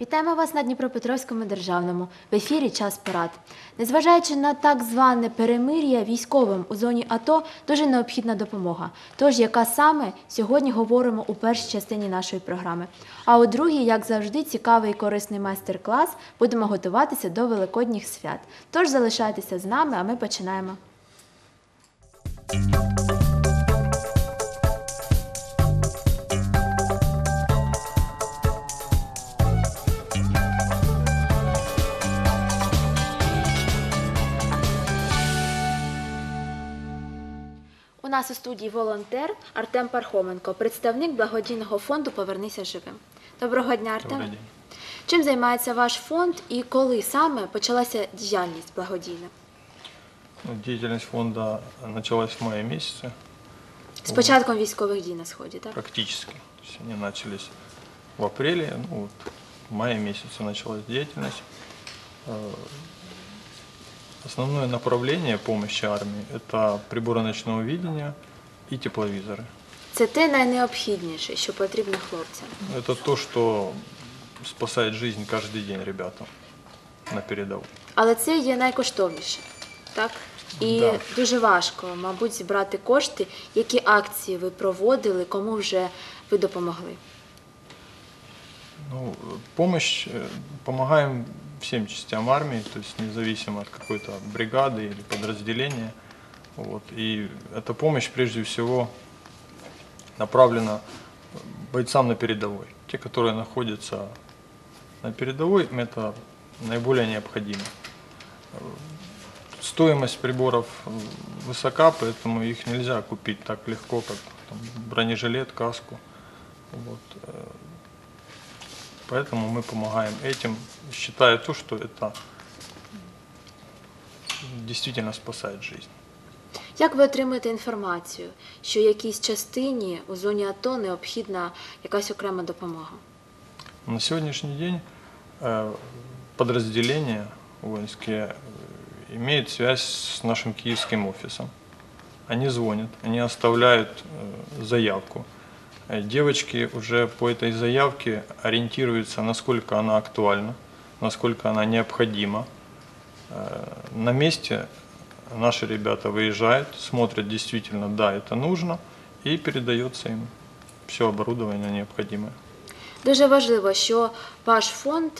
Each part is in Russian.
Вітаємо вас на Дніпропетровському державному в ефірі Час порад. Незважаючи на так зване перемир'я військовим у зоні АТО, дуже необхідна допомога. Тож, яка саме сьогодні говоримо у першій частині нашої програми. А у другій, як завжди, цікавий і корисний майстер-клас. Будемо готуватися до великодніх свят. Тож залишайтеся з нами, а ми починаємо. У нас у студії волонтер Артем Пархоменко, представник благодійного фонду Повернися живим. Доброго дня, Артем. Добрый день. Чим займається ваш фонд і коли саме почалася діяльність благодійна? Ну, Деятельность фонда началась в мае месяце, З початком військових дій на сході, так? практически. То есть они начались в апреле, ну вот в мае месяце началась деятельность. Э, Основное направление помощи армии – это приборы ночного видения и тепловизоры. Це те найнеобхідніше, що потрібно хлопцям. Это то, что спасает жизнь каждый день ребятам на передовой. Але це є найкоштовніше, так? І Да. дуже важко, мабуть, зібрати кошти. Які акції ви проводили, кому вже ви допомогли? Ну, э, помощь, э, помогаем всем частям армии, то есть независимо от какой-то бригады или подразделения. Вот. И эта помощь прежде всего направлена бойцам на передовой. Те, которые находятся на передовой, это наиболее необходимо. Стоимость приборов высока, поэтому их нельзя купить так легко, как там, бронежилет, каску. Вот. э, Поэтому мы помогаем этим, считая то, что это действительно спасает жизнь. Як ви отримуєте інформацію, що якійсь частині у зоні АТО необхідна якась окрема допомога? На сегодняшний день э, подразделения воинские э, имеют связь с нашим киевским офисом. Они звонят, они оставляют э, заявку. Э, Девочки уже по этой заявке ориентируются, насколько она актуальна, насколько она необходима. Э, На месте наши ребята выезжают, смотрят действительно, да, это нужно, и передается им все оборудование необходимое. Дуже важливо, що ваш фонд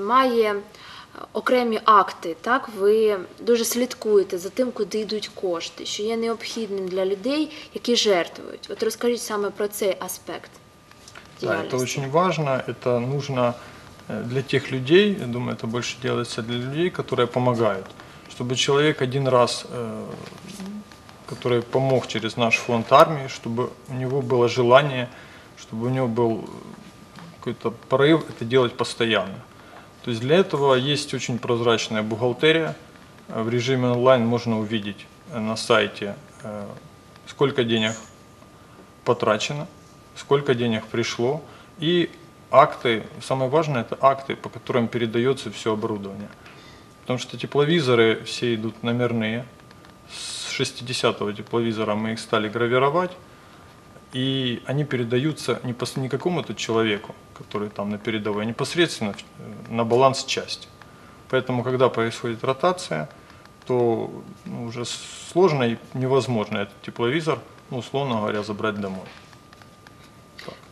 має окремі акти. Так, ви дуже слідкуєте за тим, куди йдуть кошти, що є необхідним для людей, які жертвують. От розкажіть саме про цей аспект. Да, это діяльності. очень важно, это нужно э, для тех людей, я думаю, это больше делается для людей, которые помогают. Чтобы человек один раз, э, который помог через наш фонд армии, чтобы у него было желание, чтобы у него был какой-то порыв это делать постоянно. То есть для этого есть очень прозрачная бухгалтерия. В режиме онлайн можно увидеть э, на сайте, э, сколько денег потрачено, сколько денег пришло, и акты, самое важное это акты, по которым передается все оборудование. Потому что тепловизоры все идут номерные. С 60-го тепловизора мы их стали гравировать, и они передаются не, пос- не какому-то человеку, который там на передовой, а непосредственно в- э, на баланс части. Поэтому, когда происходит ротация, то ну, уже сложно и невозможно этот тепловизор, ну, условно говоря, забрать домой.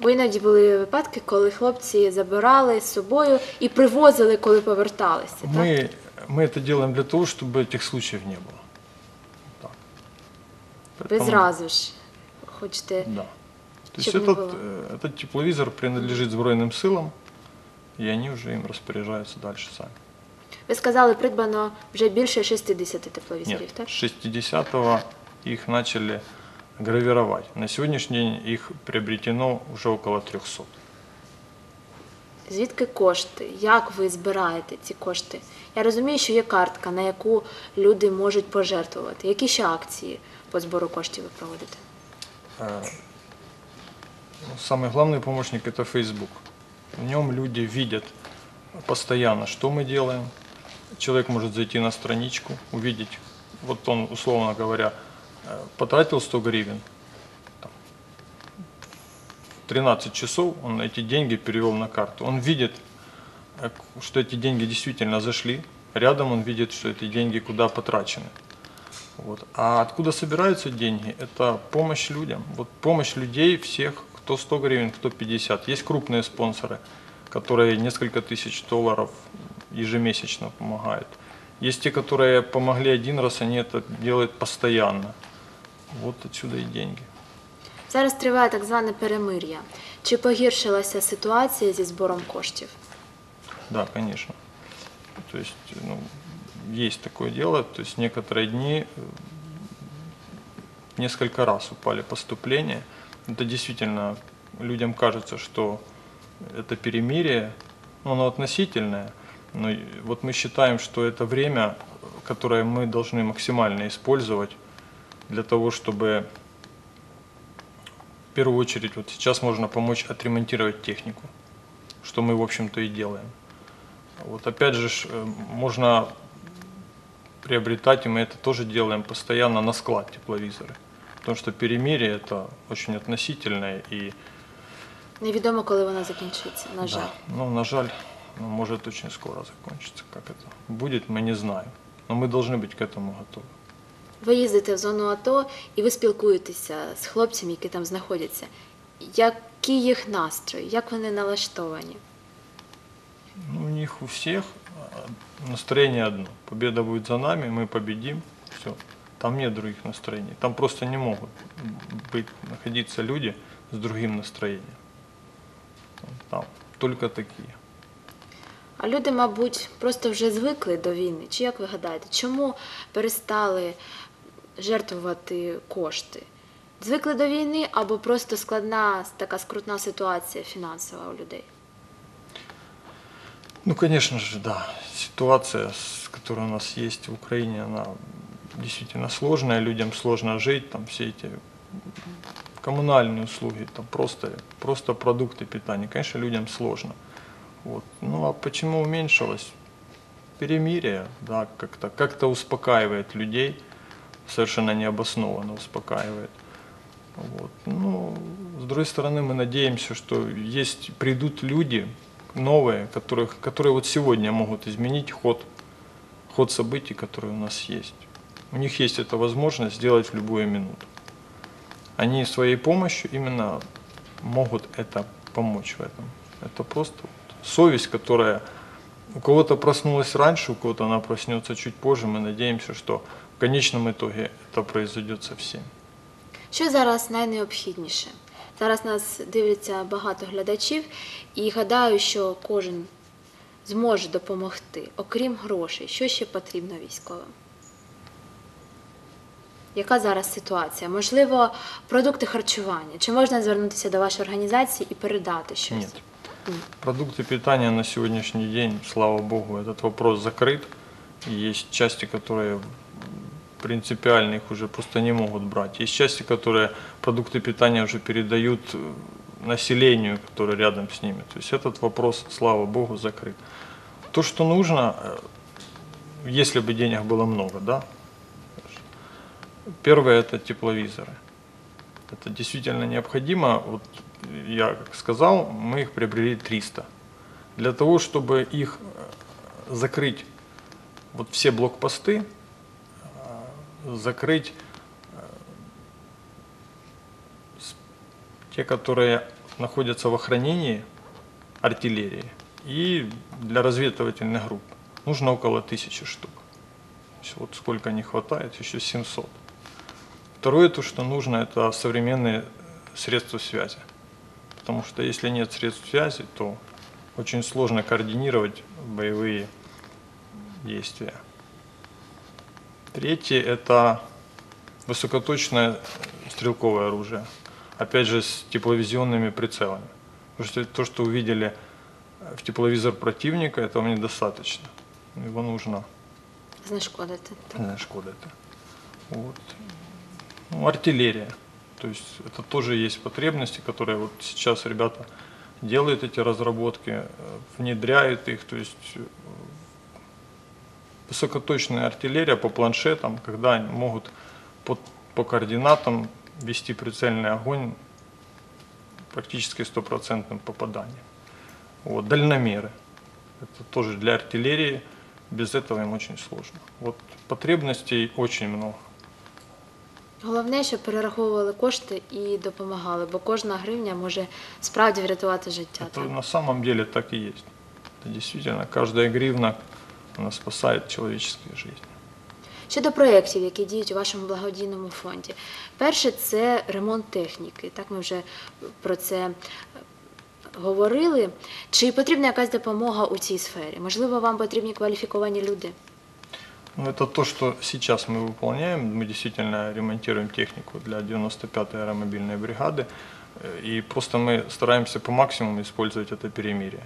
Бо іноді були випадки, коли хлопці забирали з собою і привозили, коли поверталися. Так? Мы, мы это делаем для того, чтобы этих случаев не было. Так. Ви Поэтому- зразу ж хочете. Да. То есть Чтобы не этот, было. э, этот тепловизор принадлежит Збройным силам, и они уже им распоряжаются дальше сами. Ви сказали, придбано вже більше 60 тепловізорів, Нет, так? с 60-го их начали гравировать. На сегодняшний день их приобретено уже около 300. Звідки кошти? Як ви збираєте ці кошти? Я розумію, що є картка, на яку люди можуть пожертвувати. Які ще акції по збору коштів ви проводите? Ну, Самый главный помощник это Facebook. В нем люди видят постоянно, что мы делаем. Человек может зайти на страничку, увидеть, вот он, условно говоря, э, потратил 100 гривен, там, 13 часов он эти деньги перевел на карту. Он видит, э, что эти деньги действительно зашли. Рядом он видит, что эти деньги куда потрачены. Вот. А откуда собираются деньги? Это помощь людям. Вот помощь людей всех, кто 100 гривен, кто 50. Есть крупные спонсоры, которые несколько тысяч долларов ежемесячно помогают. Есть те, которые помогли один раз, они это делают постоянно. Вот отсюда и деньги. Зараз триває так зване перемир'я. Чи погіршилася ситуація зі збором коштів? Да, конечно. То есть, ну, есть такое дело, то есть некоторые дни э, несколько раз упали поступления. Это действительно людям кажется, что это перемирие, ну, оно относительное, но вот мы считаем, что это время, которое мы должны максимально использовать для того, чтобы в первую очередь вот сейчас можно помочь отремонтировать технику, что мы, в общем-то, и делаем. Вот опять же, э, можно приобретать, и мы это тоже делаем постоянно на склад тепловизоры. Потому что перемирие это очень относительное и, Невідомо, коли вона закінчиться, на жаль. да, ну, на жаль, ну, может очень скоро закончиться. Как это будет, мы не знаем. Но мы должны быть к этому готовы. Ви їздите в зону АТО і ви спілкуєтеся з хлопцями, які там знаходяться. Які їх настрої, як вони налаштовані? Ну, у них у всех а, настроение одно. Победа будет за нами, мы победим. Все. Там нет других настроений. Там просто не могут быть, находиться люди с другим настроением. Там только такие. А люди, мабуть, просто вже звикли до війни. Чи як ви гадаєте, чому перестали жертвувати кошти? Звикли до війни або просто складна така скрутна ситуація фінансова у людей? Ну, конечно же, да. Ситуация, которая у нас есть в Украине, она действительно сложная. Людям сложно жить. Там все эти коммунальные услуги, там просто, просто продукты питания. Конечно, людям сложно. Вот. Ну, а почему уменьшилось? Перемирие, да, как-то как успокаивает людей, совершенно необоснованно успокаивает. Вот. Ну, с другой стороны, мы надеемся, что есть, придут люди новые, которых, которые вот сегодня могут изменить ход, ход событий, которые у нас есть. У них есть эта возможность сделать в любую минуту. Они своей помощью именно могут это помочь в этом. Это просто совесть, которая у кого-то проснулась раньше, у кого-то она проснется чуть позже. Мы надеемся, что в конечном итоге это произойдет со всеми. Що зараз найнеобхідніше? Зараз нас дивляться багато глядачів, і гадаю, що кожен зможе допомогти, окрім грошей. Що ще потрібно військовим? Яка зараз ситуація? Можливо, продукти харчування? Чи можна звернутися до вашої організації і передати щось? Нет. Продукты питания на сегодняшний день, слава богу, этот вопрос закрыт. И Есть части, которые принципиально их уже просто не могут брать. Есть части, которые продукты питания уже передают э, населению, которое рядом с ними. То есть этот вопрос, слава богу, закрыт. То, что нужно, э, если бы денег было много, да. Первое это тепловизоры. Это действительно необходимо. Вот я как сказал, мы их приобрели 300. Для того, чтобы их э, закрыть, вот все блокпосты, закрыть э, те, которые находятся в охранении артиллерии, и для разведывательных групп нужно около тысячи штук. Вот сколько не хватает, еще 700. Второе, то, что нужно, это современные средства связи. Потому что если нет средств связи, то очень сложно координировать боевые действия. Третье – это высокоточное стрелковое оружие. Опять же, с тепловизионными прицелами. Потому что то, что увидели в тепловизор противника, этого недостаточно. Его нужно Знешкодити. Э, Шкода это. Вот. Ну, артиллерия. То есть это тоже есть потребности, которые вот сейчас ребята делают эти разработки, внедряют их. То есть высокоточная артиллерия по планшетам, когда они могут по, по координатам вести прицельный огонь практически стопроцентным попаданием. Вот, дальномеры. Это тоже для артиллерии, без этого им очень сложно. Вот потребностей очень много. Головне, щоб перераховували кошти і допомагали, бо кожна гривня може справді врятувати життя. Это так? на самом деле так и есть. Это действительно, каждая гривна, она спасает человеческие жизни. Щодо проєктів, які діють у вашому благодійному фонді. Перше це ремонт техніки. Так ми вже про це е, говорили. Чи потрібна якась допомога у цій сфері? Можливо, вам потрібні кваліфіковані люди? Ну, это то, что сейчас мы выполняем. Мы действительно ремонтируем технику для 95-й аэромобильной бригады. Э, И просто мы стараемся по максимуму использовать это перемирие.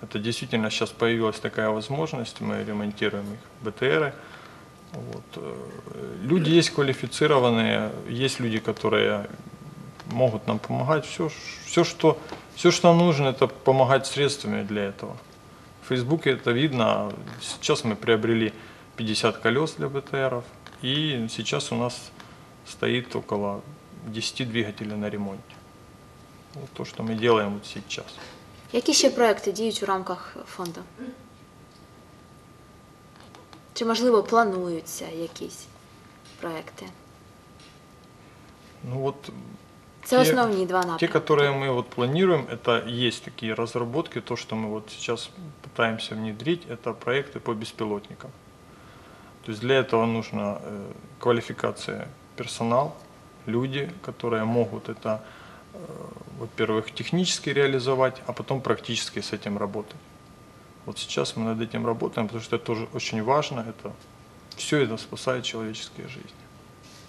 Это действительно сейчас появилась такая возможность, мы ремонтируем их БТРы. Вот. э, Люди есть квалифицированные, есть люди, которые могут нам помогать. Все, все, что, все, что нам нужно, это помогать средствами для этого. В Фейсбуке это видно. Сейчас мы приобрели 50 колес для БТРов. И сейчас у нас стоит около 10 двигателей на ремонте. Вот то, что мы делаем вот сейчас. Які ще проекти діють у рамках фонду? Чи можливо плануються якісь проекти? Ну вот Це Те- основні два те, напрямки. которые мы вот планируем, это есть такие разработки, то, что мы вот сейчас пытаемся внедрить, это проекты по беспилотникам. То есть для этого нужна э, квалификация персонал, люди, которые могут это, э, во-первых, технически реализовать, а потом практически с этим работать. Вот сейчас мы над этим работаем, потому что это тоже очень важно. Это все это спасает человеческие жизни,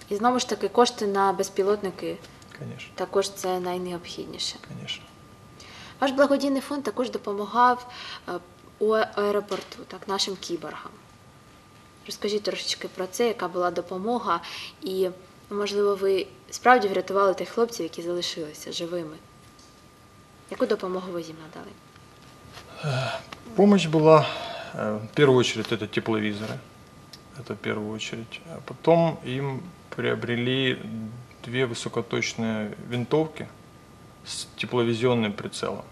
І знову ж таки, кошти на безпілотники конечно, також це найнеобхідніше. конечно. Ваш благодійний фонд також допомагав е, у аеропорту, так, нашим кіборгам. Розкажіть трошечки про це, яка була допомога, і, можливо, ви справді врятували тих хлопців, які залишилися живими. Яку допомогу ви їм надали? Помощь была, э, в первую очередь, это тепловизоры. Это в первую очередь. А потом им приобрели две высокоточные винтовки с тепловизионным прицелом.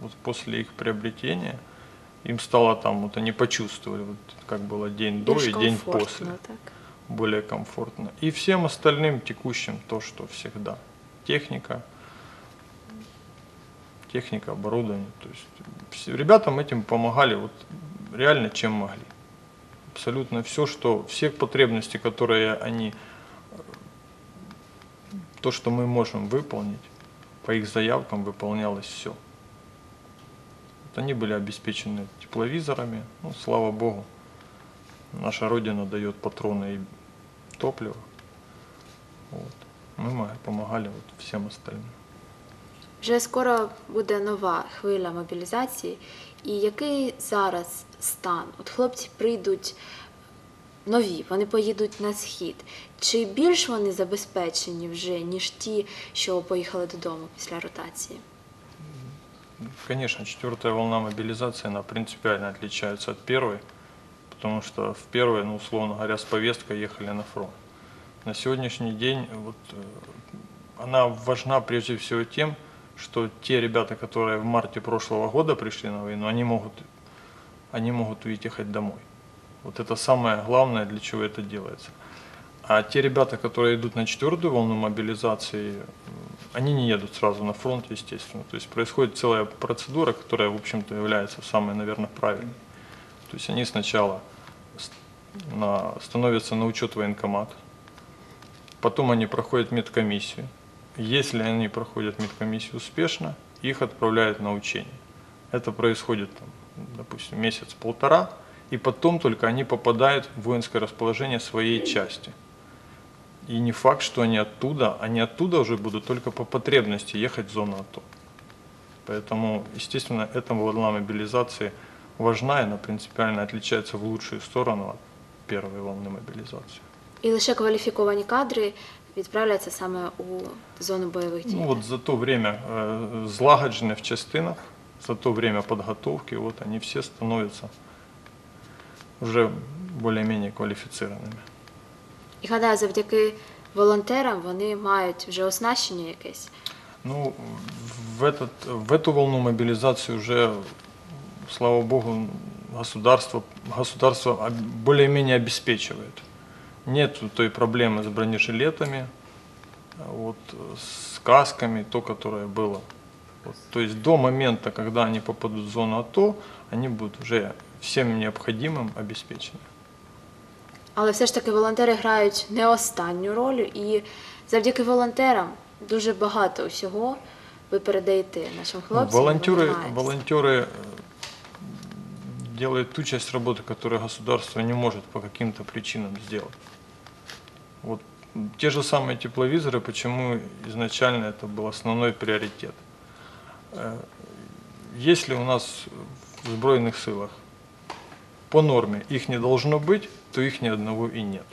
Вот после их приобретения им стало там, вот они почувствовали, вот как было день до Більш и день комфортно, после. Так. Более комфортно. И всем остальным текущим то, что всегда. Техника, техника, оборудование. То есть ребятам этим помогали вот реально чем могли. Абсолютно все, что, все потребности, которые они, то, что мы можем выполнить, по их заявкам выполнялось все. Вот они были обеспечены тепловизорами, ну, слава богу. Наша Родина дает патроны и топливо. Вот. Мы ма- помогали вот всем остальным. Вже скоро буде нова хвиля мобілізації. І який зараз стан? От хлопці прийдуть нові, вони поїдуть на схід. Чи більш вони забезпечені вже, ніж ті, що поїхали додому після ротації? Конечно, четвертая волна мобилизации, она принципиально отличается от первой, потому что в первой, ну, условно говоря, с повесткой ехали на фронт. На сегодняшний день вот, э, она важна прежде всего тем, что те ребята, которые в марте прошлого года пришли на войну, они могут, они могут уехать домой. Вот это самое главное, для чего это делается. А те ребята, которые идут на четвертую волну мобилизации, они не едут сразу на фронт, естественно. То есть происходит целая процедура, которая, в общем-то, является самой, наверное, правильной. То есть они сначала становятся на учет военкомат, потом они проходят медкомиссию. Если они проходят медкомиссию успешно, их отправляют на учение. Это происходит, там, допустим, месяц-полтора, и потом только они попадают в воинское расположение своей части. И не факт, что они оттуда, они оттуда уже будут только по потребности ехать в зону АТО. Поэтому, естественно, эта волна мобилизации важна, и она принципиально отличается в лучшую сторону от первой волны мобилизации. І лише кваліфіковані кадри відправляються саме у зону бойових дій. Ну вот за то время э, злагоджены в частинах, за то время подготовки, вот они все становятся уже более-менее квалифицированными. І гадаю, завдяки волонтерам вони мають вже оснащення якесь. Ну, в в, этот, в эту волну мобилизации уже, слава богу, государство, государство об- более-менее обеспечивает. Нет той проблемы с бронежилетами, а вот, э, с касками, то, которое было. Вот, то есть до момента, когда они попадут в зону АТО, они будут уже всем необходимым обеспечены. Але все ж таки волонтери грають не останню роль, і завдяки волонтерам дуже багато усього ви передаєте нашим Ну, хлопцям. волонтеры, вони делают ту часть работы, которую государство не может по каким-то причинам сделать. Вот те же самые тепловизоры, почему изначально это был основной приоритет. Э, Если у нас в Сбройных силах по норме их не должно быть, то их ни одного и нет.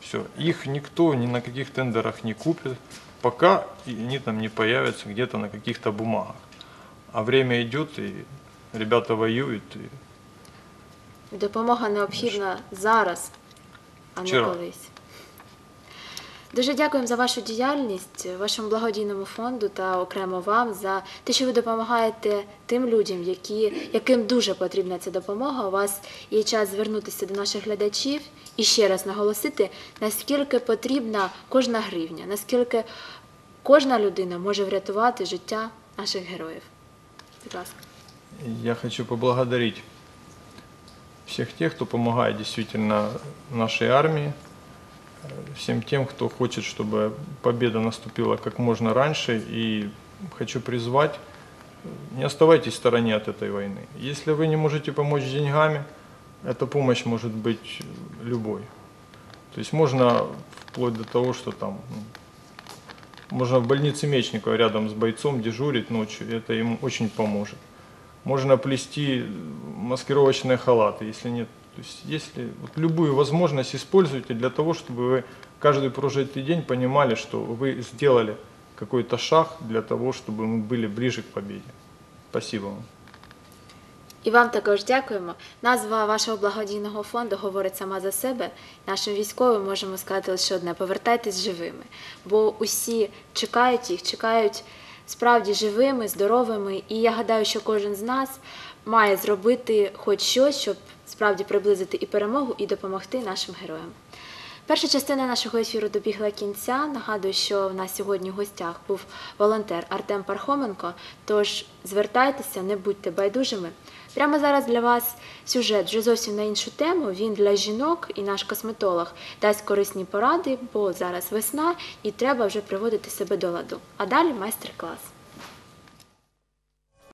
Все, их никто ни на каких тендерах не купит, пока они там не появятся где-то на каких-то бумагах. А время идет, и ребята воюют, и Допомога необхідна зараз, а не Вчора. колись. Дуже дякуємо за вашу діяльність, вашому благодійному фонду та окремо вам за те, що ви допомагаєте тим людям, які, яким дуже потрібна ця допомога. У вас є час звернутися до наших глядачів і ще раз наголосити, наскільки потрібна кожна гривня, наскільки кожна людина може врятувати життя наших героїв. Будь ласка. я хочу поблагодарить всех тех, кто помогает действительно нашей армии, всем тем, кто хочет, чтобы победа наступила как можно раньше. И хочу призвать, не оставайтесь в стороне от этой войны. Если вы не можете помочь деньгами, эта помощь может быть любой. То есть можно вплоть до того, что там ну, можно в больнице Мечникова рядом с бойцом дежурить ночью, это ему очень поможет Можно плести маскировочные халаты, если нет. То есть если вот любую возможность используйте для того, чтобы вы каждый прожитый день понимали, что вы сделали какой-то шаг для того, чтобы мы были ближе к победе. Спасибо вам. І вам також дякуємо. Назва вашого благодійного фонду говорить сама за себе. Нашим військовим можемо сказати лише одне: повертайтесь живими. Бо усі чекають їх, чекають Справді живими, здоровими. І я гадаю, що кожен з нас має зробити хоч щось, щоб справді приблизити і перемогу, і допомогти нашим героям. Перша частина нашого ефіру добігла кінця. Нагадую, що в нас сьогодні в гостях був волонтер Артем Пархоменко. Тож звертайтеся, не будьте байдужими. Прямо зараз для вас сюжет вже зовсім на іншу тему. Він для жінок і наш косметолог дасть корисні поради, бо зараз весна і треба вже приводити себе до ладу. А далі майстер-клас.